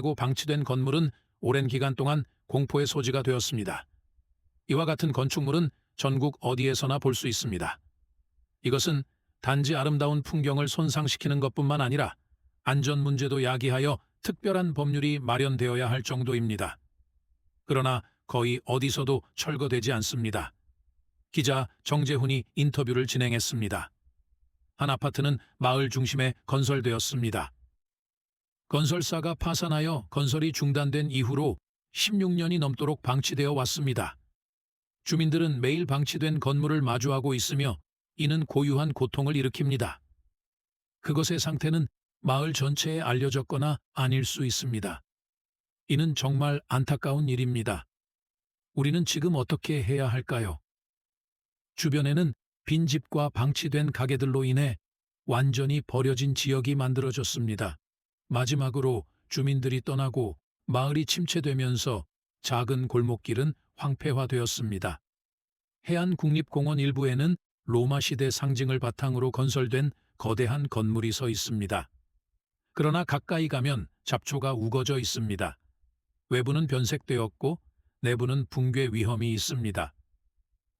고 방치된 건물은 오랜 기간 동안 공포의 소지가 되었습니다. 이와 같은 건축물은 전국 어디에서나 볼 수 있습니다. 이것은 단지 아름다운 풍경을 손상시키는 것뿐만 아니라 안전 문제도 야기하여 특별한 법률이 마련되어야 할 정도입니다. 그러나 거의 어디서도 철거되지 않습니다. 기자 정재훈이 인터뷰를 진행했습니다. 한 아파트는 마을 중심에 건설되었습니다. 건설사가 파산하여 건설이 중단된 이후로 16년이 넘도록 방치되어 왔습니다. 주민들은 매일 방치된 건물을 마주하고 있으며 이는 고유한 고통을 일으킵니다. 그것의 상태는 마을 전체에 알려졌거나 아닐 수 있습니다. 이는 정말 안타까운 일입니다. 우리는 지금 어떻게 해야 할까요? 주변에는 빈집과 방치된 가게들로 인해 완전히 버려진 지역이 만들어졌습니다. 마지막으로 주민들이 떠나고 마을이 침체되면서 작은 골목길은 황폐화되었습니다. 해안 국립공원 일부에는 로마 시대 상징을 바탕으로 건설된 거대한 건물이 서 있습니다. 그러나 가까이 가면 잡초가 우거져 있습니다. 외부는 변색되었고 내부는 붕괴 위험이 있습니다.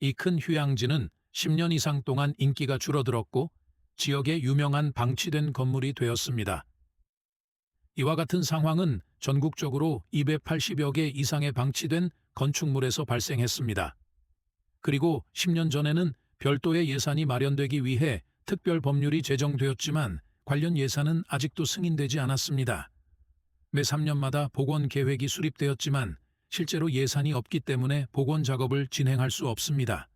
이 큰 휴양지는 10년 이상 동안 인기가 줄어들었고 지역의 유명한 방치된 건물이 되었습니다. 이와 같은 상황은 전국적으로 280여 개 이상의 방치된 건축물에서 발생했습니다. 그리고 10년 전에는 별도의 예산이 마련되기 위해 특별 법률이 제정되었지만 관련 예산은 아직도 승인되지 않았습니다. 매 3년마다 복원 계획이 수립되었지만 실제로 예산이 없기 때문에 복원 작업을 진행할 수 없습니다.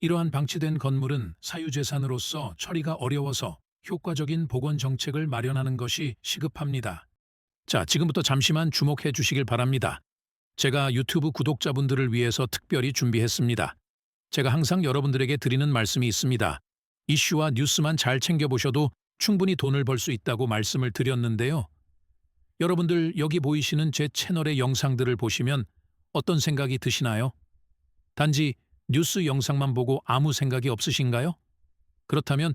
이러한 방치된 건물은 사유재산으로서 처리가 어려워서 효과적인 복원 정책을 마련하는 것이 시급합니다. 자, 지금부터 잠시만 주목해 주시길 바랍니다. 제가 유튜브 구독자분들을 위해서 특별히 준비했습니다. 제가 항상 여러분들에게 드리는 말씀이 있습니다. 이슈와 뉴스만 잘 챙겨보셔도 충분히 돈을 벌 수 있다고 말씀을 드렸는데요. 여러분들 여기 보이시는 제 채널의 영상들을 보시면 어떤 생각이 드시나요? 단지 뉴스 영상만 보고 아무 생각이 없으신가요? 그렇다면